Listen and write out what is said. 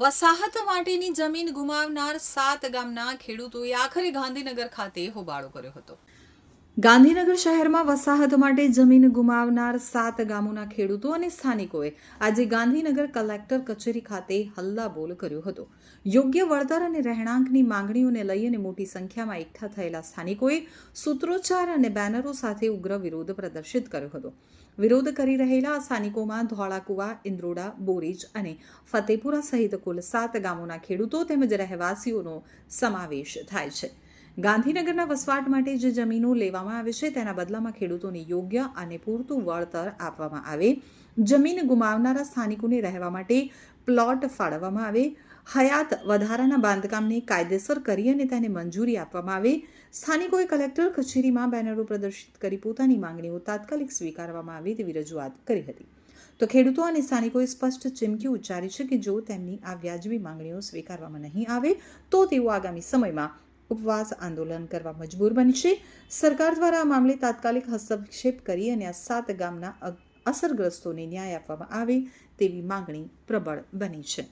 વસાહત માટેની જમીન ગુમાવનાર સાત ગામના ખેડૂતોએ આખરે ગાંધીનગર ખાતે હોબાળો કર્યો હતો. ગાંધીનગર શહેરમાં વસાહત માટે જમીન ગુમાવનાર સાત ગામોના ખેડૂતો અને સ્થાનિકોએ આજે ગાંધીનગર કલેક્ટર કચેરી ખાતે હલ્લાબોલ કર્યો હતો. યોગ્ય વળતર અને રહેણાંકની માંગણીઓને લઈ અને મોટી સંખ્યામાં એકઠા થયેલા સ્થાનિકોએ સૂત્રોચ્ચાર અને બેનરો સાથે ઉગ્ર વિરોધ પ્રદર્શિત કર્યો હતો. વિરોધ કરી રહેલા સ્થાનિકોમાં ધોળાકુવા ઇન્દ્રોડા બોરીજ અને ફતેપુરા સહિત કુલ સાત ગામોના ખેડૂતો તેમજ રહેવાસીઓનો સમાવેશ થાય છે. ગાંધીનગરના વસવાટ માટે જે જમીનો લેવામાં આવે છે, તેના બદલામાં ખેડૂતોને યોગ્ય અને પૂરતું વળતર આપવામાં આવે. જમીન ગુમાવનારા સ્થાનિકોને રહેવા માટે પ્લોટ ફાળવવામાં આવે. હયાત વધારાના બાંધકામને કાયદેસર કરી અને તેને મંજૂરી આપવામાં આવે. સ્થાનિકોએ કલેક્ટર કચેરીમાં બેનરો પ્રદર્શિત કરી પોતાની માંગણીઓ તાત્કાલિક સ્વીકારવામાં આવે તેવી રજૂઆત કરી હતી. તો ખેડૂતો અને સ્થાનિકોએ સ્પષ્ટ ચીમકી ઉચ્ચારી છે કે જો તેમની આ વ્યાજબી માંગણીઓ સ્વીકારવામાં નહીં આવે, તો તેઓ આગામી સમયમાં ઉપવાસ, આંદોલન કરવા મજબૂર બનશે સરકાર દ્વારા આ મામલે તાત્કાલિક હસ્તક્ષેપ કરી અને આ સાત ગામના અસરગ્રસ્તોને ન્યાય આપવામાં આવે તેવી માંગણી પ્રબળ બની છે.